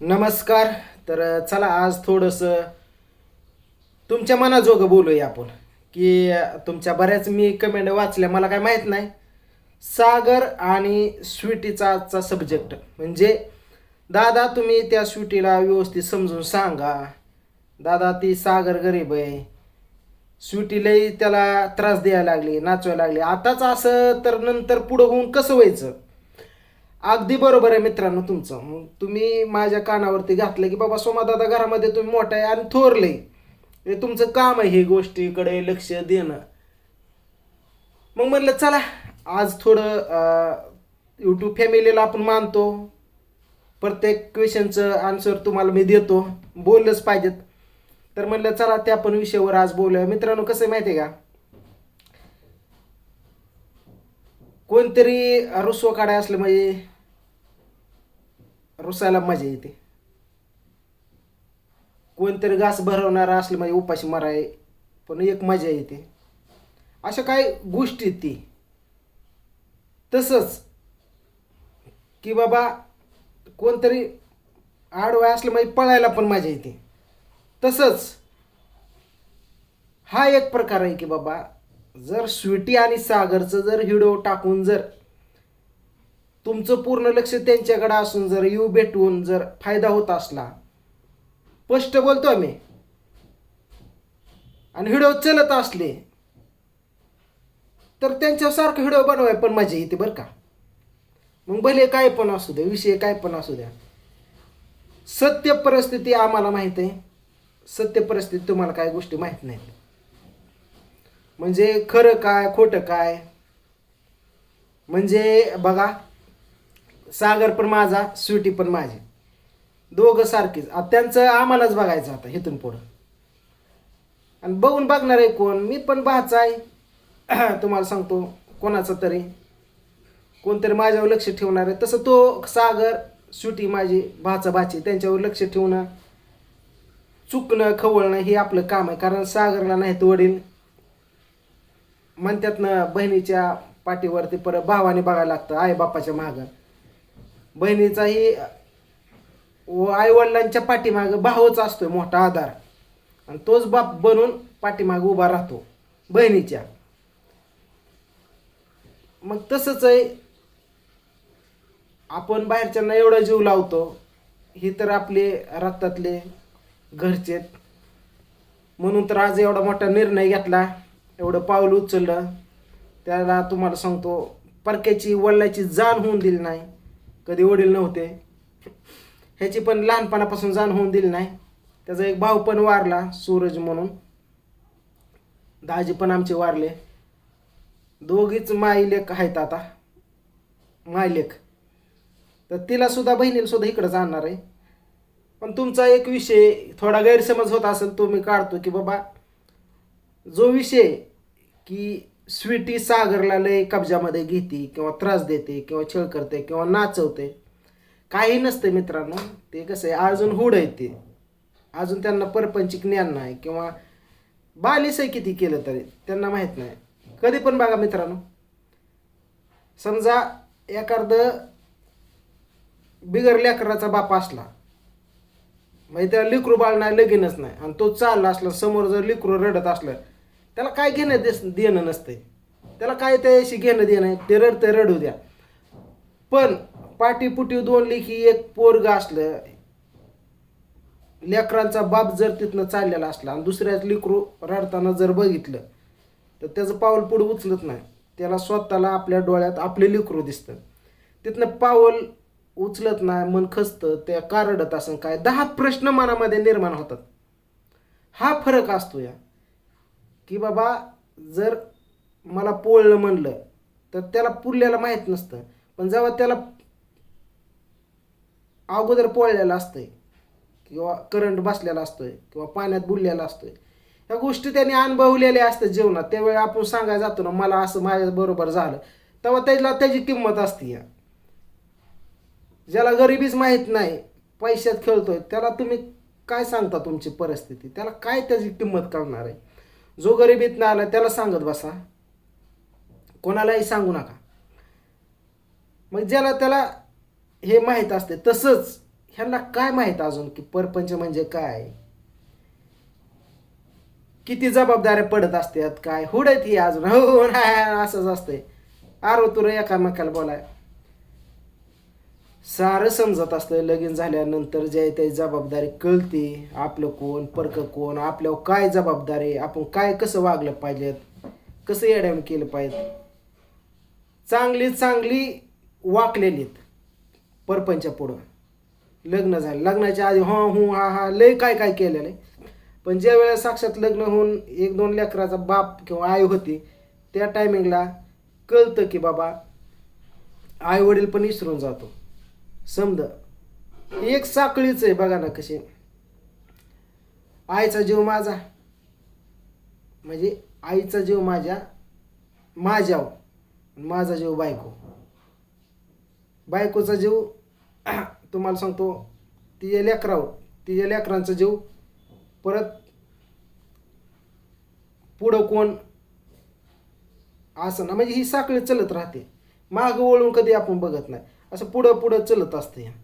नमस्कार. तर चला आज थोडंसं तुमच्या मनाजोगं बोलूया आपण. की तुमच्या बऱ्याच मी कमेंट वाचल्या मला काय माहीत नाही. सागर आणि स्वीटीचा आजचा सब्जेक्ट म्हणजे दादा तुम्ही त्या स्वीटीला व्यवस्थित समजून सांगा. दादा ती सागर गरीब आहे. स्वीटीलाही त्याला त्रास द्यायला लागली नाचवायला लागली. आताच असं तर नंतर पुढं होऊन कसं व्हायचं? अगदी बरोबर आहे मित्रांनो तुमचं. मग तुम्ही माझ्या कानावरती घातलं की बाबा सोमादादा घरामध्ये तुम्ही मोठा आहे आणि थोरले हे तुमचं काम आहे हे गोष्टीकडे लक्ष देणं. मग म्हणलं चला आज थोडं यूट्यूब फॅमिलीला आपण मानतो. प्रत्येक क्वेश्चनचं आन्सर तुम्हाला मी देतो. बोललंच पाहिजेत. तर म्हणलं चला त्या पण विषयावर आज बोलूया. मित्रांनो कसं आहे माहिती आहे का? कोणतरी रुसवा काढाय असलं म्हणजे रुसायला मजा येते. कोणतरी घास भरवणारा असलं म्हणजे उपाशी माराय पण एक मजा येते. अशा काही गोष्टी आहेत ती. तसंच की बाबा कोणतरी आडवाय असलं म्हणजे पळायला पण मजा येते. तसंच हा एक प्रकार आहे की बाबा जर स्वीटी आणि सागरचं जर हिडो टाकून जर तुमचं पूर्ण लक्ष त्यांच्याकडे असून जर यू भेटून जर फायदा होत असला. स्पष्ट बोलतो आम्ही आणि व्हिडिओ चलत असले तर त्यांच्यासारखं व्हिडिओ बनवाय पण मजा येते बरं का. मग भले काय पण असू द्या विषय काय पण असू द्या. सत्य परिस्थिती आम्हाला माहीत आहे. सत्य परिस्थिती तुम्हाला काय गोष्टी माहीत नाहीत. म्हणजे खरं काय खोटं काय. म्हणजे बघा सागर पण माझा स्वीटी पण माझी. दोघं सारखीच. आता त्यांचं आम्हालाच बघायचं आता इथून पुढं. आणि बघून बघणार आहे कोण. मी पण बाचा आहे. तुम्हाला सांगतो कोणाचं तरी. कोणतरी माझ्यावर लक्ष ठेवणार आहे. तसं तो सागर स्वीटी माझी भाचा भाची त्यांच्यावर लक्ष ठेवणं चुकणं खवळणं हे आपलं काम आहे. कारण सागरला नाहीत वडील म्हणतात ना बहिणीच्या पाठीवरती परत भावाने बघायला लागतं आई बापाच्या मागं. बहिणीचाही व आई वडिलांच्या पाठीमागं भावच असतोय मोठा आधार. आणि तोच बाप बनून पाठीमागं उभा राहतो बहिणीच्या. मग तसंच आहे आपण बाहेरच्यांना एवढा जीव लावतो ही तर आपले रक्तातले घरचे म्हणून तर आज एवढा मोठा निर्णय घेतला एवढं पाऊल उचललं. त्याला तुम्हाला सांगतो परक्याची वडिलाची जाण होऊन दिली नाही. कधी वडील नव्हते. ह्याची पण लहानपणापासून जाण होऊन दिली नाही. त्याचा एक भाऊ पण वारला सूरज म्हणून. दाजी पण आमचे वारले. दोघीच मायलेख आहेत आता. मायलेख तर तिला सुद्धा बहिणीला सुद्धा इकडं जाणार आहे. पण तुमचा एक विषय थोडा गैरसमज होत असेल तो मी काढतो की बाबा जो विषय की स्वीटी सागरला लय कब्जामध्ये घेते किंवा त्रास देते किंवा छळ करते किंवा नाचवते. काही नसते मित्रांनो. ते कसं आहे अजून हुड आहे ते. अजून त्यांना परपंचिक ज्ञान नाही किंवा बालिस आहे किती केलं तरी त्यांना माहीत नाही. कधी पण बघा मित्रांनो. समजा एखादं बिगर लेकराचा बाप असला म्हणजे त्याला लिकरू बाळ नाही लगीनच नाही आणि तो चालला असला समोर जर लिकरू रडत असलं त्याला काय घेणं देस देणं नसतंय. त्याला काय त्याशी घेणं देणं आहे? ते रडतं रडू द्या. पण पाठीपुटी दोन लेखी एक पोरग असलं लेकरांचा बाप जर तिथनं चाललेला असला आणि दुसऱ्याच लिकरू रडताना जर बघितलं तर त्याचं पाऊल पुढं उचलत नाही. त्याला स्वतःला आपल्या डोळ्यात आपले लिकरू दिसतं. तिथनं पाऊल उचलत नाही मन खचतं त्या का रडत असं काय. दहा प्रश्न मनामध्ये निर्माण होतात. हा फरक असतो या. की बाबा जर मला पोळलं म्हणलं तर त्याला पुरल्याला माहीत नसतं. पण जेव्हा त्याला अगोदर पोळलेलं असतंय किंवा करंट बसलेला असतोय किंवा पाण्यात बुडलेला असतोय ह्या गोष्टी त्यांनी अनुभवलेल्या असतात जीवनात. त्यावेळी आपण सांगायला जातो ना मला असं माझ्या बरोबर झालं तेव्हा त्याला त्याची किंमत असते या. ज्याला गरिबीच माहीत नाही पैशात खेळतोय त्याला तुम्ही काय सांगता तुमची परिस्थिती? त्याला काय त्याची किंमत कळणार आहे? जो गरिबीत नाही आला त्याला सांगत बसा. कोणालाही सांगू नका. मग ज्याला त्याला हे माहीत असते तसंच ह्यांना काय माहीत अजून की परपंच म्हणजे काय? किती जबाबदाऱ्या पडत असतात काय? हुडत ही अजून. हो हो नाही असंच असतंय. आरो तुर एकामेकाला बोलाय. सारं समजत असलं लगीन झाल्यानंतर जे ते जबाबदारी कळते. आपलं कोण परक कोण आपल्यावर काय जबाबदारी आपण काय कसं वागलं पाहिजेत? कसं एडॅम केलं पाहिजे चांगली चांगली वाकलेलीत परपंच्या पुढं. लग्न झालं. लग्नाच्या आधी हा हू हा हा लय काय काय केलेलं आहे. पण ज्या वेळेला साक्षात लग्न होऊन एक दोन लेकराचा बाप किंवा आई होती त्या टायमिंगला कळतं की बाबा आई वडील पण विसरून जातो. समज एक साखळीच आहे बघा ना कशी. आईचा जीव माझा. म्हणजे आईचा जीव माझ्या माझ्या माझा जीव बायको. बायकोचा जीव तुम्हाला सांगतो तिच्या लेकराव तिच्या लेकरांचा जीव. परत पुढं कोण? असं ना म्हणजे ही साखळी चलत राहते. मागं वळून कधी आपण बघत नाही. असं पुढं पुढं चलत असते.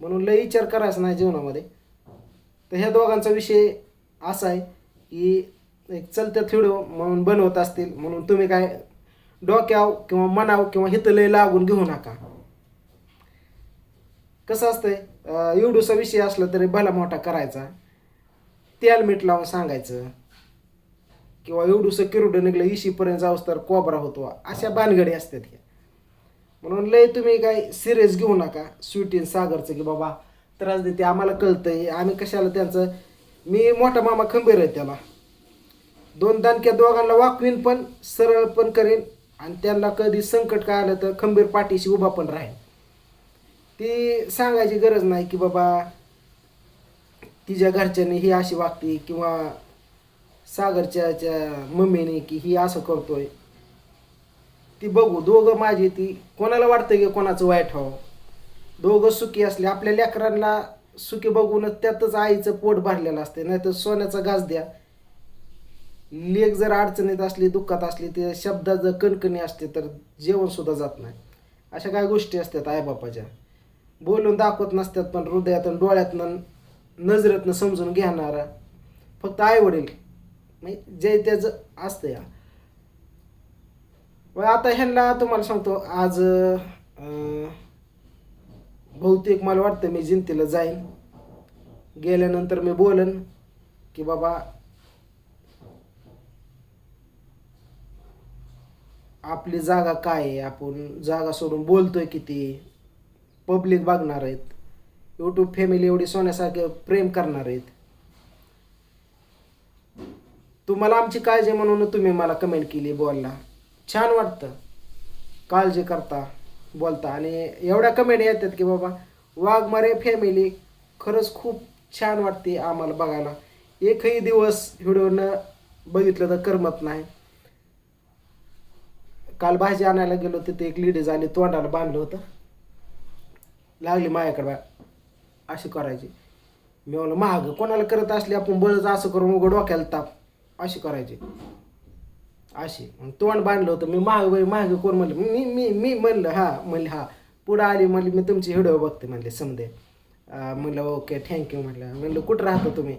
म्हणून लय विचार करायचा नाही जीवनामध्ये. तर ह्या दोघांचा विषय असा आहे की एक चलत्या थिडो म्हणून बनवत असतील. म्हणून तुम्ही काय डोक्याव किंवा मनाव किंवा हिथं लय लागून घेऊ नका. कसं असतंय अं, एवढूसा विषय असला तरी भला मोठा करायचा. तेल मीठ लावून सांगायचं. किंवा एवढूसं किरुडं निघलं इशीपर्यंत जाऊस तर कोबरा होतो. अशा बानगडी असतात ह्या. म्हणून लय तुम्ही काय सिरियस घेऊ नका. स्वीटीन सागरचं की बाबा त्रास देते आम्हाला कळतंय. आम्ही कशाला त्यांचं मी मोठा मामा खंबीर आहे त्याला. दोन दानक्या दोघांना वाकवीन पण सरळ पण करेन. आणि त्यांना कधी संकट काय आलं तर खंबीर पाठीशी उभा पण राहील ती सांगायची गरज नाही की बाबा तिच्या घरच्यांनी ही अशी वागते किंवा सागरच्याच्या मम्मीने की ही असं करतोय. ती बघू दोघं माझी ती. कोणाला वाटतं की कोणाचं वाईट व्हावं? दोघं सुखी असले आपल्या लेकरांना सुखी बघूनच त्यातच आईचं पोट भरलेलं असते नाहीतर सोन्याचा घास द्या. लेख जर अडचणीत असली दुःखात असली ते शब्दात जर कणकणी असते तर जेवणसुद्धा जात नाही. अशा काय गोष्टी असतात आईबापाच्या. बोलून दाखवत नसतात पण हृदयातून डोळ्यातनं नजरेतनं समजून घेणारा फक्त आई वडील म्हणजे जे त्याचं असतं या. व आता ह्यांना तुम्हाला सांगतो आज बहुतेक मला वाटतं मी जिंतीला जाईन. गेल्यानंतर मी बोलन की बाबा आपली जागा काय आहे? आपण जागा सोडून बोलतोय किती? पब्लिक बघणार आहेत. यूट्यूब फॅमिली एवढी सोन्यासारखे प्रेम करणार आहेत. तुम्हाला आमची काळजी म्हणून तुम्ही मला कमेंट केली बोलला. छान वाटतं. काळजी करता बोलता. आणि एवढ्या कमेंट येतात की बाबा वाघमारे फॅमिली खरंच खूप छान वाटते आम्हाला बघायला. एकही दिवस व्हिडिओनं बघितलं तर करमत नाही. काल भाजी आणायला गेलो तिथे एक लेडीज आली तोंडाला बांधलं होतं. लागली माझ्याकडे बा अशी करायची. मी म्हणलं महाग कोणाला करत असली आपण बळच असं करून उघड डोक्याला ताप. अशी करायची. अशी. मग तोंड बांधलं होतं. मी महाग बाई महाग कोण म्हणलं? मी मी मी म्हणलं हा म्हणलं हा. पुढं आली म्हणली मी तुमची व्हिडिओ बघते म्हणले समजे म्हणलं ओके थँक्यू म्हटलं म्हणलं. कुठं राहतो तुम्ही?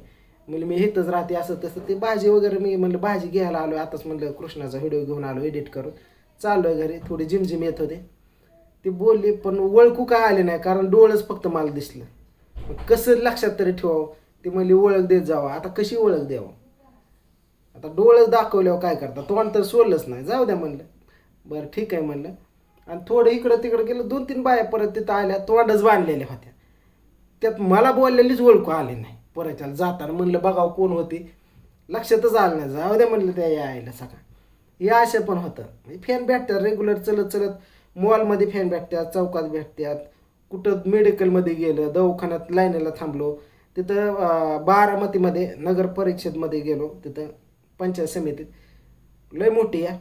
म्हणलं मी इथंच राहते असं तसं. ते भाजी वगैरे मी म्हणलं भाजी घ्यायला आलो आताच म्हणलं कृष्णाचा व्हिडिओ घेऊन आलो एडिट करून. चाललो आहे घरी. थोडी जिमजिम येत होते. ती बोलली पण ओळखू काय आले नाही? कारण डोळंच फक्त मला दिसलं. मग कसं लक्षात तरी ठेवावं? ती म्हणली ओळख देत जावं. आता कशी ओळख द्यावं? आता डोळं दाखवल्यावर काय करता? तोंड तर सोडलंच नाही. जाऊ द्या म्हणलं. बरं ठीक आहे म्हणलं. आणि थोडं इकडं तिकडं गेलं दोन तीन बाया परत तिथं आल्या तोंडच बांधलेल्या होत्या. त्यात मला बोललेलीच ओळखू आली नाही. परत जाताना म्हणलं बघावं कोण होती. लक्षातच आलं नाही. जाऊ द्या म्हणलं त्या यायला सकाळ हे असे पण होतं. फॅन भेटतात रेग्युलर चलत चलत. मॉलमध्ये फॅन भेटतात चौकात भेटतात. कुठं मेडिकलमध्ये गेलं दवाखान्यात लाईनीला थांबलो. तिथं बारामतीमध्ये नगर परिषदमध्ये गेलो. तिथं पंचायत समितीत. लय मोठी आहे.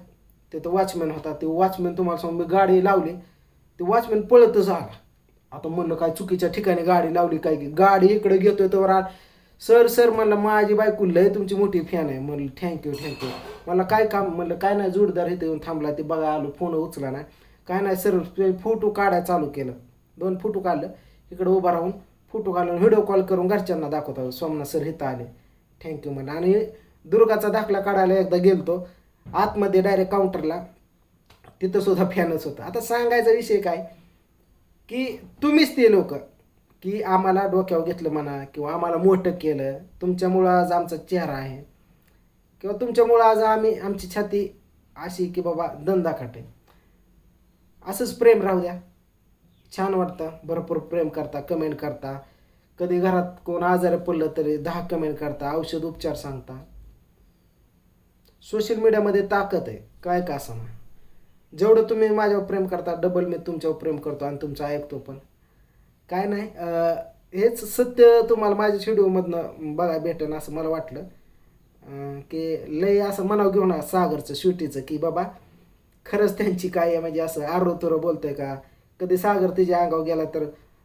तिथं वॉचमॅन होता ते वॉचमॅन तुम्हाला सांगू मी गाडी लावली. ते वॉचमॅन पळतच आला. आता म्हणलं काय चुकीच्या ठिकाणी गाडी लावली काय की गाडी इकडे घेतोय तर आ सर सर म्हणलं माझी बायको लय तुमची मोठी फॅन आहे. म्हणलं थँक्यू थँक्यू मला काय काम? म्हणलं काय नाही जोडदार इथे येऊन थांबला. ते बघा आलो फोन उचला नाही. काय नाही सर फोटो काढायला चालू केलं. दोन फोटो काढलं. इकडं उभा राहून फोटो काढून व्हिडिओ कॉल करून घरच्यांना दाखवता. सोमनाथ सर इथं आले. थँक्यू म्हणलं. आणि दुर्गाचा दाखला काढायला एकदा गेलतो. आतमध्ये डायरेक्ट काउंटरला तिथं सुद्धा फॅनच होतं. आता सांगायचा विषय काय? की तुम्हीच ते लोक. की आम्हाला डोक्यावर घेतलं म्हणा किंवा आम्हाला मोठं केलं. तुमच्यामुळं आज आमचा चेहरा आहे. किंवा तुमच्यामुळं आज आम्ही आमची छाती अशी की बाबा दंदा खाटे असंच प्रेम राहू द्या. छान वाटतं. भरपूर प्रेम करता कमेंट करता. कधी घरात कोण आजारी पडलं तरी दहा कमेंट करता औषध उपचार सांगता. सोशल मीडियामध्ये ताकद आहे. काय का असं? जेवढं तुम्ही माझ्यावर प्रेम करता डबल मी तुमच्यावर प्रेम करतो आणि तुमचं ऐकतो पण. काय नाही हेच सत्य तुम्हाला माझ्या व्हिडिओमधनं बघा भेटेन असं मला वाटलं. की लय असं मनाव घेऊन सागरचं शूटीचं की बाबा खरंच त्यांची काय आहे? म्हणजे असं आरो तुरं बोलतंय का? कधी सागर तिच्या अंगावर गेला तर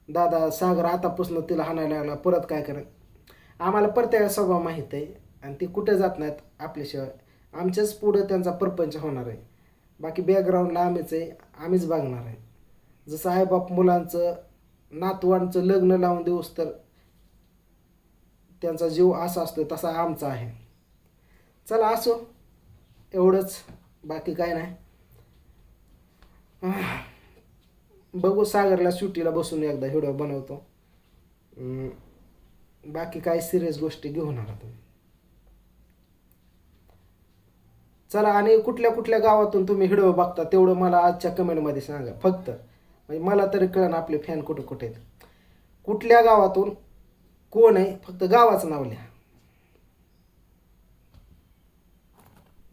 दादा सागर आतापासून तिला हाणायला लागला परत काय करेल आम्हाला प्रत्येक स्वभाव माहीत आहे आणि ती कुठे जात नाहीत आपल्याशिवाय. आमच्याच पुढं त्यांचा परपंच होणार आहे. बाकी बॅकग्राऊंडला आम्हीच आहे आम्हीच बघणार आहे. जसं आईबाप मुलांचं नातवांचं लग्न लावून देऊस तर त्यांचा जीव असा असतो तसा आमचा आहे. चला असो एवढंच. बाकी काय नाही. बघू सागरला सुट्टीला बसून एकदा व्हिडिओ बनवतो. बाकी काय सिरियस गोष्टी घेऊन आला तुम्ही. चला आणि कुठल्या कुठल्या गावातून तुम्ही व्हिडिओ बघता तेवढं मला आजच्या कमेंटमध्ये सांगा. फक्त म्हणजे मला तरी कळण आपले फॅन कुठं कुठे आहेत. कुठल्या गावातून कोण आहे फक्त गावाचं नाव लिहा.